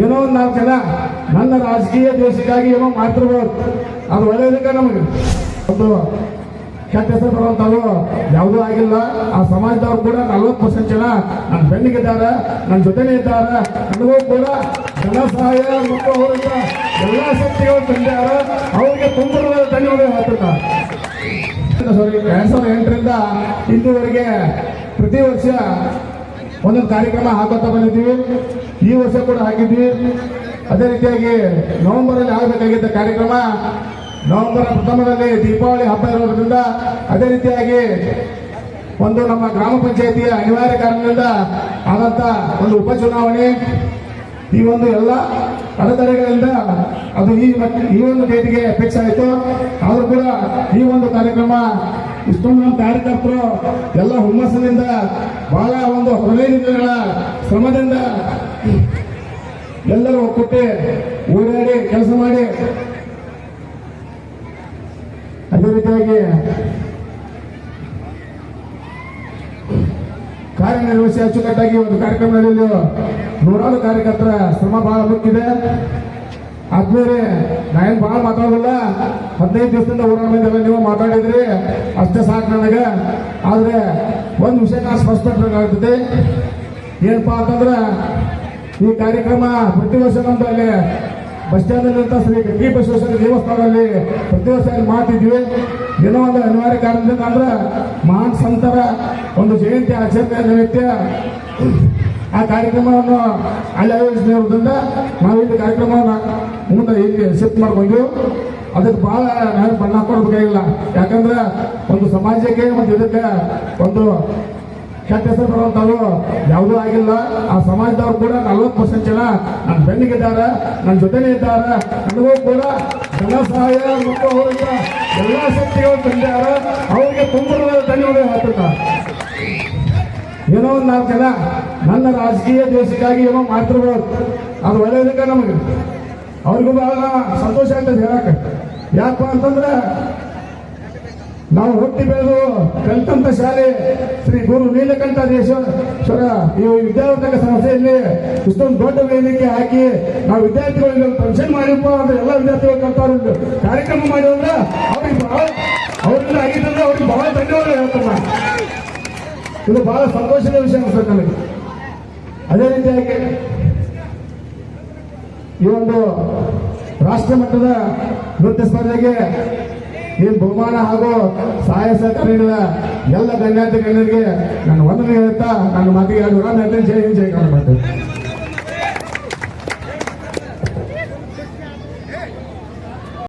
ಏನೋ ಒಂದು ನಾಲ್ಕು ಜನ ನನ್ನ ರಾಜಕೀಯ ದೇಶಕ್ಕಾಗಿ ಏನೋ ಮಾಡ್ತಿರ್ಬೋದು. ಅದು ಒಳ್ಳೆಯದಕ್ಕೆ ನಮಗೆ. ಒಂದು ಕೆಟ್ಟ ಹೆಸರು ಬರುವಂಥದ್ದು ಯಾವುದೂ ಆಗಿಲ್ಲ. ಆ ಸಮಾಜದವ್ರು ಕೂಡ ನಲ್ವತ್ತು ಪರ್ಸೆಂಟ್ ಜನ ನನ್ನ ಬೆನ್ನಿಗಿದ್ದಾರೆ ನನ್ನ ಜೊತೆನೇ ಇದ್ದಾರೆ. ನನಗೂ ಕೂಡ ಜನ ಸಹಾಯ ಮತ್ತು ಅವರಿಂದ ಎಲ್ಲ ಶಕ್ತಿಗಳು ತಂದಿದ್ದಾರೆ. ಅವರಿಗೆ ತುಂಬ ಧನ್ಯವಾದ ಎರಡು ಎರಡ್ ಸಾವಿರದ ಎಂಟರಿಂದ ಇಂದುವರೆಗೆ ಪ್ರತಿ ವರ್ಷ ಒಂದೊಂದು ಕಾರ್ಯಕ್ರಮ ಹಾಕೋತಾ ಬಂದಿದ್ದೀವಿ. ಈ ವರ್ಷ ಕೂಡ ಹಾಕಿದ್ವಿ ಅದೇ ರೀತಿಯಾಗಿ ನವೆಂಬರಲ್ಲಿ ಆಗಬೇಕಾಗಿದ್ದ ಕಾರ್ಯಕ್ರಮ, ನವೆಂಬರ್ ಪ್ರಥಮದಲ್ಲಿ ದೀಪಾವಳಿ ಹಬ್ಬ ಇರೋದ್ರಿಂದ ಅದೇ ರೀತಿಯಾಗಿ ಒಂದು ನಮ್ಮ ಗ್ರಾಮ ಪಂಚಾಯಿತಿಯ ಅನಿವಾರ್ಯ ಕಾರಣದಿಂದ ಆದಂತ ಒಂದು ಉಪಚುನಾವಣೆ. ಈ ಒಂದು ಎಲ್ಲ ಅಡೆತಡೆಗಳಿಂದ ಅದು ಈ ಈ ಒಂದು ಡೇಟ್ಗೆ ಫಿಕ್ಸ್ ಆಯಿತು. ಆದರೂ ಕೂಡ ಈ ಒಂದು ಕಾರ್ಯಕ್ರಮ ಇಷ್ಟೊಂದು ನಮ್ಮ ಕಾರ್ಯಕರ್ತರು ಎಲ್ಲ ಹುಮ್ಮಸ್ಸಿನಿಂದ, ಬಹಳ ಒಂದು ಹದಿನೈದು ದಿನಗಳ ಶ್ರಮದಿಂದ ಎಲ್ಲರೂ ಒಕ್ಕೂಟಿ ಓಡಾಡಿ ಕೆಲಸ ಮಾಡಿ. ಅದೇ ರೀತಿಯಾಗಿ ಕಾರ್ಯನಿರ್ವಹಿಸಿ ಅಚ್ಚುಕಟ್ಟಾಗಿ ಒಂದು ಕಾರ್ಯಕ್ರಮ ನಡೆಯಲು ನೂರಾರು ಕಾರ್ಯಕರ್ತರ ಶ್ರಮ ಬಹಳ ಮುಖ್ಯದೆ ಆದ್ಮೇಲೆ ನಾನೇನು ಭಾಳ ಮಾತಾಡೋದಿಲ್ಲ. ಹದಿನೈದು ದಿವಸದಿಂದ ಮಂದಿಲ್ಲ ನೀವು ಮಾತಾಡಿದ್ರಿ. ಅಷ್ಟೇ ಸಾಕು ನನಗೆ. ಆದರೆ ಒಂದು ವಿಷಯ ನಾನು ಸ್ಪಷ್ಟಪಡಿಸಬೇಕಾಗ್ತದೆ ಏನಪ್ಪಾ ಅಂತಂದ್ರೆ, ಈ ಕಾರ್ಯಕ್ರಮ ಪ್ರತಿ ವರ್ಷ ನಮ್ದು ಅಲ್ಲಿ ಬಸ್ ಸ್ಟ್ಯಾಂಡ್ ಶ್ರೀ ಗಟ್ಟಿ ಬಸವೇಶ್ವರ ದೇವಸ್ಥಾನದಲ್ಲಿ ಪ್ರತಿ ವರ್ಷ ಮಾಡ್ತಿದ್ವಿ ಏನೋ ಒಂದು ಅನಿವಾರ್ಯ ಕಾರಣದಿಂದ ಅಂದ್ರೆ ಮಹಾನ್ ಸಂತರ, ಒಂದು ಜಯಂತಿ ಆಚರಣೆ ನಿಮಿತ್ತ ಆ ಕಾರ್ಯಕ್ರಮವನ್ನು ಅಲ್ಲಿ ಆಯೋಜಿಸಿರೋದ್ರಿಂದ ನಾವು ಇಲ್ಲಿ ಕಾರ್ಯಕ್ರಮವನ್ನು ಮುಂದೆ ಇಲ್ಲಿ ಶಿಫ್ಟ್ ಮಾಡ್ಕೊಂಡು ಅದಕ್ಕೆ ಬಹಳ ನಾವು ಬಣ್ಣ ಕೊಡಬೇಕಾಗಿಲ್ಲ ಯಾಕಂದ್ರೆ ಒಂದು ಸಮಾಜಕ್ಕೆ ಮತ್ತು ಇದಕ್ಕೆ ಒಂದು ಕೆಟ್ಟ ಹೆಸರು ಬರುವಂಥದ್ದು ಯಾವುದೂ ಆಗಿಲ್ಲ. ಆ ಸಮಾಜದವ್ರು ಕೂಡ ನಲ್ವತ್ತು ಪರ್ಸೆಂಟ್ ಜನ ನನ್ನ ಬೆನ್ನಿಗಿದ್ದಾರೆ ನನ್ನ ಜೊತೆನೇ ಇದ್ದಾರೆ. ನನಗೂ ಕೂಡ ಜನ ಸಹಾಯ ಮತ್ತು ಅವರಿಂದ ಎಲ್ಲ ಶಕ್ತಿಗಳು ತಂದಿದ್ದಾರೆ ಅವರಿಗೆ ತುಂಬ ಧನ್ಯವಾದ ಹೇಳ್ತಿರ್ತಾರೆ ಏನೋ ಒಂದು ನಾಲ್ಕು ಜನ ನನ್ನ ರಾಜಕೀಯ ದೇಶಕ್ಕಾಗಿ ಏನೋ ಮಾಡ್ತಿರ್ಬೋದು. ಅದು ಒಳ್ಳೆಯದಕ್ಕೆ ನಮಗೆ. ಅವ್ರಿಗೂ ಬಹಳ ಸಂತೋಷ ಆಗ್ತದೆ ಹೇಳಕ್ಕೆ. ಯಾಕಪ್ಪ ಅಂತಂದ್ರೆ, ನಾವು ಹುಟ್ಟಿ ಬೆಳೆದು ಕಲಿತಂತ ಶಾಲೆ ಶ್ರೀ ಗುರು ನೀಲಕಂಠ ದೇಶ್ವರ ಈ ವಿದ್ಯಾವರ್ಧಕ ಸಂಸ್ಥೆಯಲ್ಲಿ ಇಷ್ಟೊಂದು ದೊಡ್ಡ ವೇದಿಕೆ ಹಾಕಿ ನಾವು ವಿದ್ಯಾರ್ಥಿಗಳಿಗೆ ಫಂಕ್ಷನ್ ಮಾಡಿಪ್ಪ ಅಂದ್ರೆ ಎಲ್ಲ ವಿದ್ಯಾರ್ಥಿಗಳು ಕಲ್ತಾರ ಕಾರ್ಯಕ್ರಮ ಮಾಡಿದ್ರೆ ಅವ್ರಿಗೆ ಬಹಳ, ಅವ್ರಿಂದ ಆಗಿದ್ರೆ ಅವ್ರಿಗೆ ಬಹಳ ಧನ್ಯವಾದ ಹೇಳ್ತಾರೆ ಇದು ಬಹಳ ಸಂತೋಷದ ವಿಷಯ ಅನ್ಸುತ್ತೆ ನನಗೆ ಅದೇ ರೀತಿಯಾಗಿ ಈ ಒಂದು ರಾಷ್ಟ್ರ ಮಟ್ಟದ ನೃತ್ಯ ಸ್ಪರ್ಧೆಗೆ ಈ ಬಹುಮಾನ ಹಾಗೂ ಸಹಾಯ ಸಹಕಾರಿಗಳ ಎಲ್ಲ ಗಣ್ಯಾತಿ ಗಣ್ಯರಿಗೆ ನಾನು ವಂದನೆ ಹೇಳ್ತಾ ನನ್ನ ಮಾತಿಗೆ ಎರಡು ಜೈ ಹಿಂದ್, ಜೈ ಕನ್ನಡ ಮಾಡ್ತೇನೆ